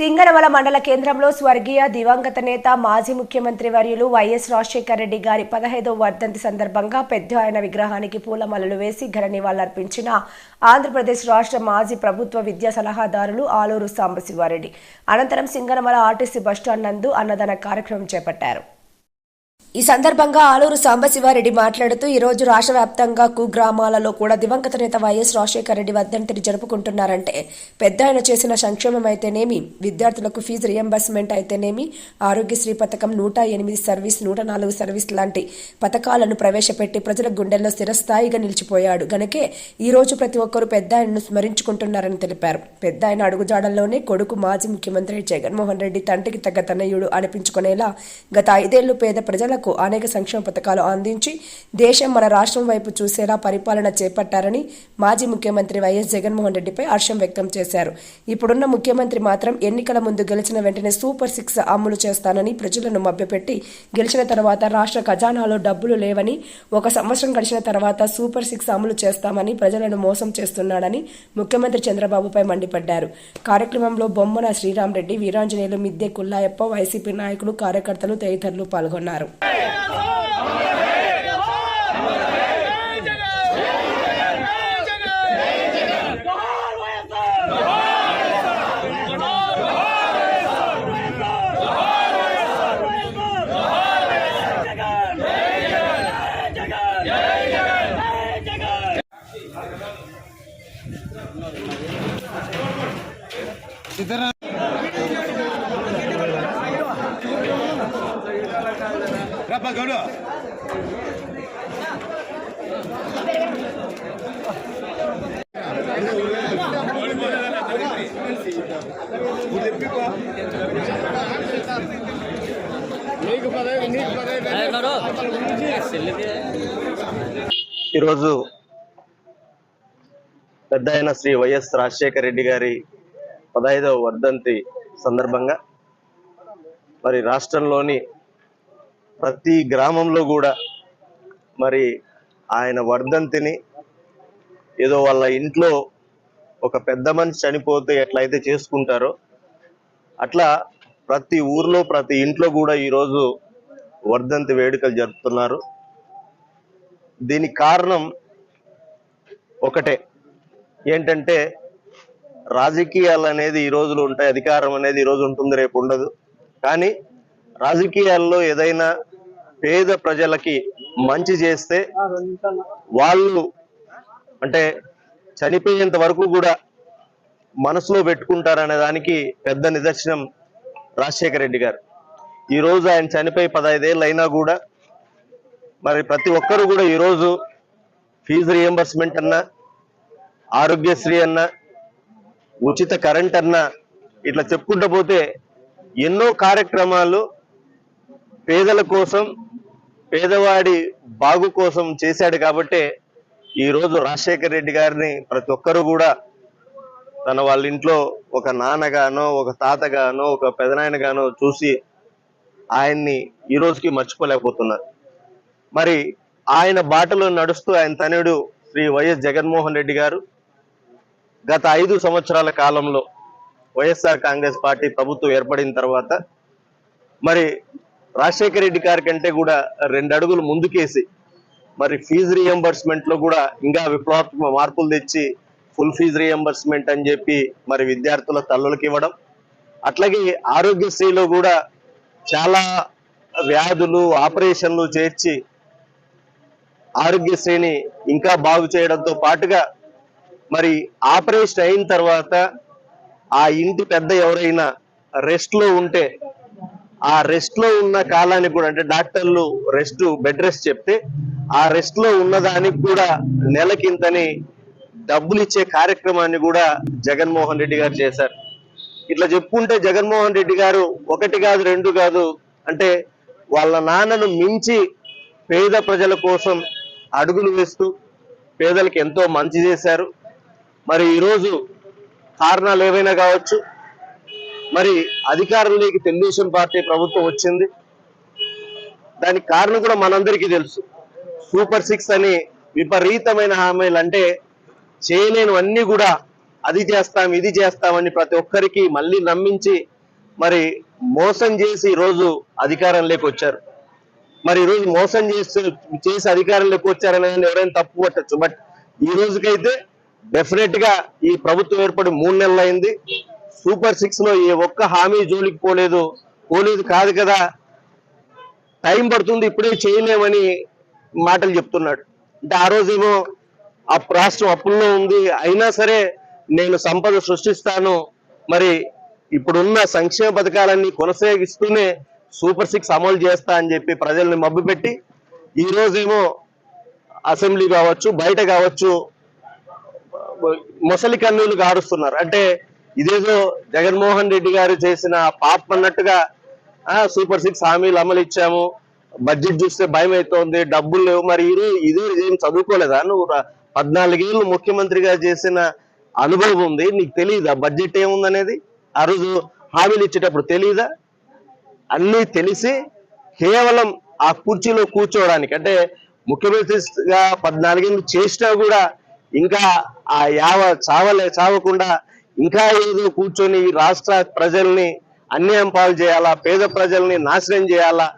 సింగనమల మండల కేంద్రంలో స్వర్గీయ దివంగత నేత మాజీ ముఖ్యమంత్రి వర్యులు వైఎస్ రాజశేఖర రెడ్డి గారి పదహైదవ వర్ధంతి సందర్భంగా పెద్ద ఆయన విగ్రహానికి పూలమాలలు వేసి ఘన నివాళులర్పించిన ఆంధ్రప్రదేశ్ రాష్ట్ర మాజీ ప్రభుత్వ విద్యా సలహాదారులు ఆలూరు సాంబశివారెడ్డి. అనంతరం సింగనమల ఆర్టీసీ బస్టాండ్ నందు అన్నదాన కార్యక్రమం చేపట్టారు. ఈ సందర్భంగా ఆలూరు సాంబశివారెడ్డి మాట్లాడుతూ ఈరోజు రాష్ట్ర వ్యాప్తంగా కుగ్రామాలలో కూడా దివంగత నేత వైఎస్ రాజశేఖర రెడ్డి వర్ధంతిని జరుపుకుంటున్నారంటే పెద్ద ఆయన చేసిన సంక్షేమం అయితేనేమి విద్యార్థులకు ఫీజు రియంబర్స్మెంట్ అయితేనేమి ఆరోగ్యశ్రీ పథకం నూట ఎనిమిది సర్వీస్ నూట నాలుగు సర్వీస్ లాంటి పథకాలను ప్రవేశపెట్టి ప్రజల గుండెల్లో స్థిరస్థాయిగా నిలిచిపోయాడు. గనకే ఈరోజు ప్రతి ఒక్కరూ పెద్ద ఆయనను స్మరించుకుంటున్నారని తెలిపారు. పెద్ద ఆయన అడుగుజాడల్లోనే కొడుకు మాజీ ముఖ్యమంత్రి జగన్మోహన్ రెడ్డి తండ్రికి తగ్గ తనయుడు అనిపించుకునేలా గత ఐదేళ్ళు పేద పేదలకు అనేక సంక్షేమ పథకాలు అందించి దేశం మన రాష్ట్రం వైపు చూసేలా పరిపాలన చేపట్టారని మాజీ ముఖ్యమంత్రి వైఎస్ జగన్మోహన్ రెడ్డిపై హర్షం వ్యక్తం చేశారు. ఇప్పుడున్న ముఖ్యమంత్రి మాత్రం ఎన్నికల ముందు గెలిచిన వెంటనే సూపర్ సిక్స్ అమలు చేస్తానని ప్రజలను మభ్యపెట్టి గెలిచిన తర్వాత రాష్ట్ర ఖజానాలో డబ్బులు లేవని ఒక సంవత్సరం గడిచిన తర్వాత సూపర్ సిక్స్ అమలు చేస్తామని ప్రజలను మోసం చేస్తున్నాడని ముఖ్యమంత్రి చంద్రబాబుపై మండిపడ్డారు. కార్యక్రమంలో బొమ్మన శ్రీరామ్ రెడ్డి వీరాంజనేయులు మిద్దె కుల్లాయప్ప వైసీపీ నాయకులు కార్యకర్తలు తదితరులు పాల్గొన్నారు. इधर గౌడు ఈరోజు పెద్ద అయిన శ్రీ వైఎస్ రాజశేఖర రెడ్డి గారి పదహైదవ వర్ధంతి సందర్భంగా మరి రాష్ట్రంలోని ప్రతి గ్రామంలో కూడా మరి ఆయన వర్ధంతిని ఏదో వాళ్ళ ఇంట్లో ఒక పెద్ద మనిషి చనిపోతే ఎట్లయితే చేసుకుంటారో అట్లా ప్రతి ఊర్లో ప్రతి ఇంట్లో కూడా ఈరోజు వర్ధంతి వేడుకలు జరుపుతున్నారు. దీనికి కారణం ఒకటే. ఏంటంటే రాజకీయాలు అనేది ఈ రోజులు ఉంటాయి అధికారం అనేది ఈ రోజు ఉంటుంది రేపు ఉండదు. కానీ రాజకీయాల్లో ఏదైనా పేద ప్రజలకి మంచి చేస్తే వాళ్ళు అంటే చనిపోయేంత వరకు కూడా మనసులో పెట్టుకుంటారనే దానికి పెద్ద నిదర్శనం రాజశేఖర రెడ్డి గారు. ఈ రోజు ఆయన చనిపోయి పదహైదేళ్ళు అయినా కూడా మరి ప్రతి ఒక్కరు కూడా ఈరోజు ఫీజు రియంబర్స్మెంట్ అన్నా ఆరోగ్యశ్రీ అన్నా ఉచిత కరెంట్ అన్నా ఇట్లా చెప్పుకుంటూ పోతే ఎన్నో కార్యక్రమాలు పేదల కోసం పేదవాడి బాగు కోసం చేశాడు కాబట్టే ఈరోజు రాజశేఖర్ రెడ్డి గారిని ప్రతి ఒక్కరు కూడా తన వాళ్ళ ఇంట్లో ఒక నాన్నగానో ఒక తాతగానో ఒక పెదనాయనగానో చూసి ఆయన్ని ఈ రోజుకి మర్చిపోలేకపోతున్నారు. మరి ఆయన బాటలో నడుస్తూ ఆయన తనయుడు శ్రీ వైఎస్ జగన్మోహన్ రెడ్డి గారు గత ఐదు సంవత్సరాల కాలంలో వైఎస్ఆర్ కాంగ్రెస్ పార్టీ ప్రభుత్వం ఏర్పడిన తర్వాత మరి రాజశేఖర రెడ్డి గారి కంటే కూడా రెండు అడుగులు ముందుకేసి మరి ఫీజు రియంబర్స్మెంట్లో కూడా ఇంకా విప్లవాత్మక మార్పులు తెచ్చి ఫుల్ ఫీజు రియంబర్స్మెంట్ అని చెప్పి మరి విద్యార్థుల తల్లులకు ఇవ్వడం. అట్లాగే ఆరోగ్యశ్రీలో కూడా చాలా వ్యాధులు ఆపరేషన్లు చేర్చి ఆరోగ్యశ్రీని ఇంకా బాగు చేయడంతో పాటుగా మరి ఆపరేషన్ అయిన తర్వాత ఆ ఇంటి పెద్ద ఎవరైనా రెస్ట్లో ఉంటే ఆ రెస్ట్లో ఉన్న కాలానికి కూడా అంటే డాక్టర్లు రెస్ట్ బెడ్ రెస్ట్ చెప్తే ఆ రెస్ట్లో ఉన్నదానికి కూడా నెలకింతని డబ్బులు ఇచ్చే కార్యక్రమాన్ని కూడా జగన్మోహన్ రెడ్డి గారు చేశారు. ఇట్లా చెప్పుకుంటే జగన్మోహన్ రెడ్డి గారు ఒకటి కాదు రెండు కాదు అంటే వాళ్ళ నాన్నను మించి పేద ప్రజల కోసం అడుగులు వేస్తూ పేదలకు ఎంతో మంచి చేశారు. మరి ఈరోజు కారణాలు ఏవైనా కావచ్చు? మరి అధికారంలోకి తెలుగుదేశం పార్టీ ప్రభుత్వం వచ్చింది. దానికి కారణం కూడా మనందరికీ తెలుసు. సూపర్ సిక్స్ అని విపరీతమైన హామీలు అంటే చేయలేనివన్నీ కూడా అది చేస్తాం ఇది చేస్తామని ప్రతి ఒక్కరికి మళ్ళీ నమ్మించి మరి మోసం చేసి ఈరోజు అధికారంలోకి వచ్చారు. మరి ఈరోజు మోసం చేసి చేసి అధికారంలోకి వచ్చారని ఎవరైనా తప్పు పట్టచ్చు. బట్ ఈ రోజుకైతే డెఫినెట్గా ఈ ప్రభుత్వం ఏర్పడి మూడు నెలలు అయింది. సూపర్ సిక్స్లో ఏ ఒక్క హామీ జోలికి పోలేదు. పోలేదు కాదు కదా. టైం పడుతుంది ఇప్పుడే చేయలేమని మాటలు చెప్తున్నాడు. అంటే ఆ రోజేమో ఆ రాష్ట్రం అప్పుల్లో ఉంది. అయినా సరే నేను సంపద సృష్టిస్తాను. మరి ఇప్పుడున్న సంక్షేమ పథకాలన్నీ కొనసాగిస్తూనే సూపర్ సిక్స్ అమలు చేస్తా అని చెప్పి ప్రజల్ని మబ్బుపెట్టి ఈరోజేమో అసెంబ్లీ కావచ్చు బయట కావచ్చు మొసలి కన్నులు గారుస్తున్నారు అంటే ఇదేదో జగన్మోహన్ రెడ్డి గారు చేసిన పాపం అన్నట్టుగా ఆ సూపర్ సిక్స్ హామీలు అమలు ఇచ్చాము. బడ్జెట్ చూస్తే భయం అవుతోంది డబ్బులు లేవు. మరి ఇది ఏం చదువుకోలేదా? నువ్వు పద్నాలుగేళ్ళు ముఖ్యమంత్రిగా చేసిన అనుభవం ఉంది. నీకు తెలియదా బడ్జెట్ ఏముందనేది? ఆ రోజు హామీలు ఇచ్చేటప్పుడు తెలియదా అన్నీ తెలిసి కేవలం ఆ కుర్చీలో కూర్చోవడానికి అంటే ముఖ్యమంత్రిగా పద్నాలుగేళ్ళు చేసినా కూడా ఇంకా ఆ యావ చావలే చావకుండా ఇంకా ఏదో కూర్చొని ఈ రాష్ట్ర ప్రజల్ని అన్యాయం పాలు చేయాలా పేద ప్రజల్ని నాశనం చేయాలా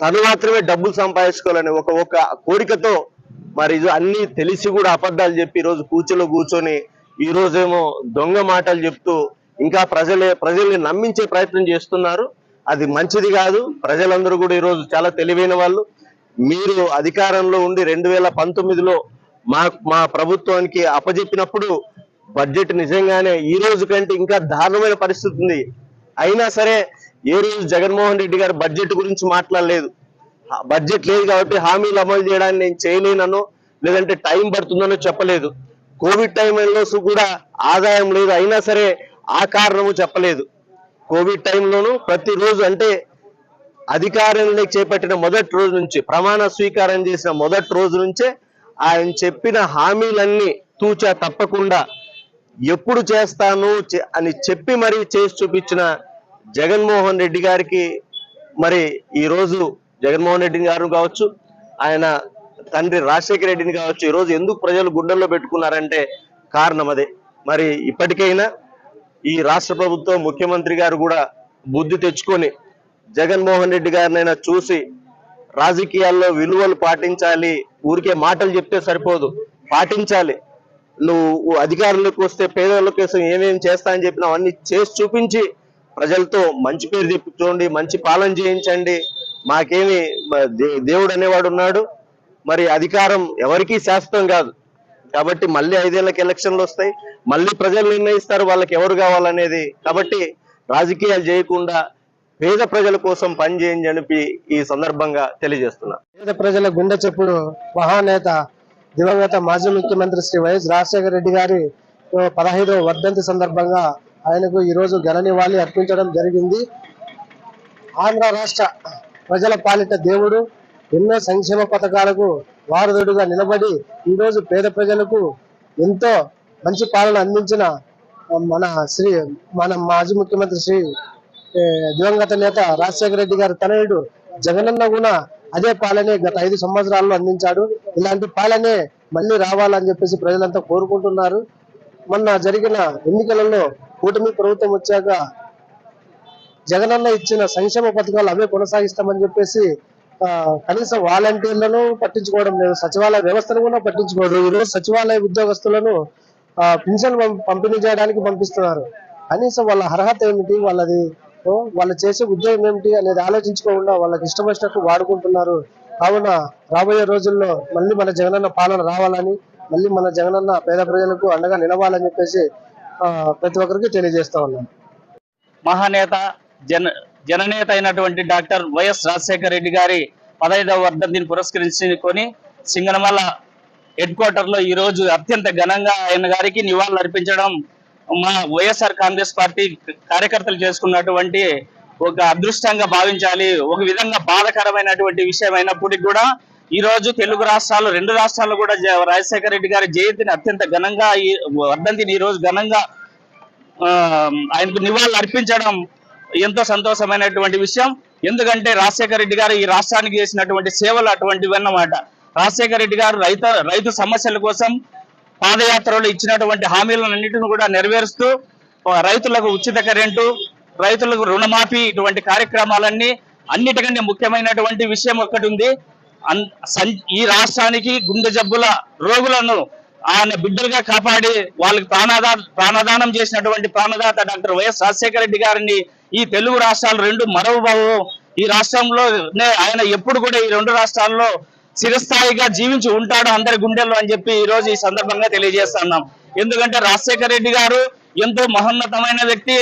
తను మాత్రమే డబ్బులు సంపాదించుకోవాలని ఒక ఒక కోరికతో మరి ఇది అన్ని తెలిసి కూడా అబద్ధాలు చెప్పి ఈ రోజు కూర్చోలో కూర్చొని ఈ రోజేమో దొంగ మాటలు చెప్తూ ఇంకా ప్రజలే ప్రజల్ని నమ్మించే ప్రయత్నం చేస్తున్నారు. అది మంచిది కాదు. ప్రజలందరూ కూడా ఈరోజు చాలా తెలివైన వాళ్ళు. మీరు అధికారంలో ఉండి రెండు వేల పంతొమ్మిదిలో మా మా ప్రభుత్వానికి అప్పజెప్పినప్పుడు బడ్జెట్ నిజంగానే ఈ రోజు కంటే ఇంకా దారుణమైన పరిస్థితి ఉంది. అయినా సరే ఏ రోజు జగన్మోహన్ రెడ్డి గారు బడ్జెట్ గురించి మాట్లాడలేదు. ఆ బడ్జెట్ లేదు కాబట్టి హామీలు అమలు చేయడానికి నేను చేయలేనను లేదంటే టైం పడుతుందనో చెప్పలేదు. కోవిడ్ టైంలో కూడా ఆదాయం లేదు. అయినా సరే ఆ కారణము చెప్పలేదు. కోవిడ్ టైంలోనూ ప్రతిరోజు అంటే అధికారంలోకి చేపట్టిన మొదటి రోజు నుంచి ప్రమాణ స్వీకారం చేసిన మొదటి రోజు నుంచే ఆయన చెప్పిన హామీలన్నీ తూచా తప్పకుండా ఎప్పుడు చేస్తాను చె- అని చెప్పి మరి చేసి చూపించిన జగన్మోహన్ రెడ్డి గారికి మరి ఈ రోజు జగన్మోహన్ రెడ్డి గారు కావచ్చు ఆయన తండ్రి రాజశేఖర రెడ్డిని కావచ్చు ఈరోజు ఎందుకు ప్రజలు గుండెల్లో పెట్టుకున్నారంటే కారణం అదే. మరి ఇప్పటికైనా ఈ రాష్ట్ర ప్రభుత్వం ముఖ్యమంత్రి గారు కూడా బుద్ధి తెచ్చుకొని జగన్మోహన్ రెడ్డి గారినైనా చూసి రాజకీయాల్లో విలువలు పాటించాలి ఊరికే మాటలు చెప్తే సరిపోదు పాటించాలి. నువ్వు అధికారంలోకి వస్తే పేదల కోసం ఏమేమి చేస్తా అని చెప్పిన అవన్నీ చేసి చూపించి ప్రజలతో మంచి పేరు తెప్పించుకోండి మంచి పాలన చేయించండి. మాకేమి దే- దేవుడు అనేవాడు ఉన్నాడు. మరి అధికారం ఎవరికీ శాశ్వతం కాదు. కాబట్టి మళ్ళీ ఐదేళ్ళకు ఎలక్షన్లు వస్తాయి. మళ్ళీ ప్రజలు నిర్ణయిస్తారు వాళ్ళకి ఎవరు కావాలనేది. కాబట్టి రాజకీయాలు చేయకుండా పేద ప్రజల కోసం పనిచేయండి అని ఈ సందర్భంగా తెలియజేస్తున్నా. పేద ప్రజల గుండె చెప్పుడు మహానేత దివంగత మాజీ ముఖ్యమంత్రి శ్రీ వైఎస్ రాజశేఖర రెడ్డి గారి ఓ పదహైదవ వర్ధంతి సందర్భంగా ఆయనకు ఈ రోజు ఘన నివాళి అర్పించడం జరిగింది. ఆంధ్ర రాష్ట్ర ప్రజల పాలిట దేవుడు ఎన్నో సంక్షేమ పథకాలకు వారధుడుగా నిలబడి ఈరోజు పేద ప్రజలకు ఎంతో మంచి పాలన అందించిన మన శ్రీ మన మాజీ ముఖ్యమంత్రి శ్రీ దివంగత నేత రాజశేఖర రెడ్డి గారి తనయుడు జగనన్న కూడా అదే పాలనే గత ఐదు సంవత్సరాల్లో అందించాడు. ఇలాంటి పాలనే మళ్ళీ రావాలని చెప్పేసి ప్రజలంతా కోరుకుంటున్నారు. మొన్న జరిగిన ఎన్నికలలో కూటమి ప్రభుత్వం వచ్చాక జగనన్న ఇచ్చిన సంక్షేమ పథకాలు అవే కొనసాగిస్తామని చెప్పేసి కనీస కనీసం వాలంటీర్లను పట్టించుకోవడం లేదు. సచివాలయ వ్యవస్థను కూడా పట్టించుకోవడం ఈరోజు సచివాలయ ఉద్యోగస్తులను ఆ, పింఛన్ పంపిణీ చేయడానికి పంపిస్తున్నారు. కనీసం వాళ్ళ అర్హత ఏమిటి? వాళ్ళది వాళ్ళు చేసే ఉద్యోగం ఏమిటి అనేది ఆలోచించుకోకుండా వాళ్ళకి ఇష్టం వచ్చినట్టు వాడుకుంటున్నారు. కావున రాబోయే రోజుల్లో మళ్ళీ మన జగనన్న పాలన రావాలని మళ్ళీ మన జగనన్న పేద ప్రజలకు అండగా నిలవాలని చెప్పేసి ప్రతి ఒక్కరికి తెలియజేస్తా ఉన్నాను మహానేత జన జననేత అయినటువంటి డాక్టర్ వైఎస్ రాజశేఖర రెడ్డి గారి పదహైదవ వర్ధంతిని పురస్కరించుకొని సింగనమల హెడ్ క్వార్టర్లో ఈ రోజు అత్యంత ఘనంగా ఆయన గారికి నివాళులు అర్పించడం మా వైఎస్ఆర్ కాంగ్రెస్ పార్టీ కార్యకర్తలు చేసుకున్నటువంటి ఒక అదృష్టంగా భావించాలి ఒక విధంగా బాధకరమైనటువంటి విషయం అయినప్పటికీ కూడా ఈ రోజు తెలుగు రాష్ట్రాలు రెండు రాష్ట్రాల్లో కూడా రాజశేఖర రెడ్డి గారి జయంతిని అత్యంత ఘనంగా ఈ వర్ధంతిని ఈ రోజు ఘనంగా ఆయనకు నివాళులు అర్పించడం ఎంతో సంతోషమైనటువంటి విషయం. ఎందుకంటే రాజశేఖర రెడ్డి గారు ఈ రాష్ట్రానికి చేసినటువంటి సేవలు అటువంటివి అన్నమాట. రాజశేఖర రెడ్డి గారు రైతు రైతు సమస్యల కోసం పాదయాత్రలో ఇచ్చినటువంటి హామీలన్నింటిని కూడా నెరవేరుస్తూ రైతులకు ఉచిత కరెంటు రైతులకు రుణమాఫీ ఇటువంటి కార్యక్రమాలన్నీ అన్నిటికంటే ముఖ్యమైనటువంటి విషయం ఒకటి ఉంది ఈ రాష్ట్రానికి గుండె జబ్బుల రోగులను ఆయన బిడ్డలుగా కాపాడి వాళ్ళకి ప్రాణాదా ప్రాణదానం చేసినటువంటి ప్రాణదాత డాక్టర్ వైఎస్ రాజశేఖర రెడ్డి గారిని ఈ తెలుగు రాష్ట్రాలు రెండు మరవబావు ఈ రాష్ట్రంలో ఆయన ఎప్పుడు కూడా ఈ రెండు రాష్ట్రాల్లో చిరస్థాయిగా జీవించి ఉంటాడు అందరి గుండెల్లో అని చెప్పి ఈ రోజు ఈ సందర్భంగా తెలియజేస్తున్నాం ఎందుకంటే రాజశేఖర రెడ్డి గారు ఎంతో మహోన్నతమైన వ్యక్తి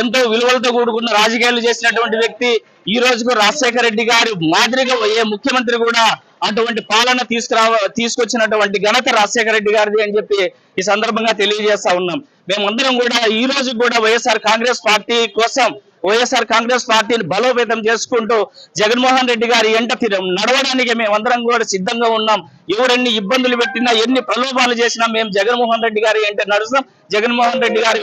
ఎంతో విలువలతో కూడుకున్న రాజకీయాలు చేసినటువంటి వ్యక్తి. ఈ రోజుకు రాజశేఖర రెడ్డి గారి మాదిరిగా ఏ ముఖ్యమంత్రి కూడా అటువంటి పాలన తీసుకురావ తీసుకొచ్చినటువంటి ఘనత రాజశేఖర రెడ్డి గారిది అని చెప్పి ఈ సందర్భంగా తెలియజేస్తా ఉన్నాం. మేమందరం కూడా ఈ రోజు కూడా వైఎస్ఆర్ కాంగ్రెస్ పార్టీ కోసం వైఎస్ఆర్ కాంగ్రెస్ పార్టీని బలోపేతం చేసుకుంటూ జగన్మోహన్ రెడ్డి గారి ఎంట నడవడానికి మేమందరం కూడా సిద్ధంగా ఉన్నాం. ఎవరెన్ని ఇబ్బందులు పెట్టినా ఎన్ని ప్రలోభాలు చేసినా మేము జగన్మోహన్ రెడ్డి గారి ఎంట నడుస్తాం. జగన్మోహన్ రెడ్డి గారి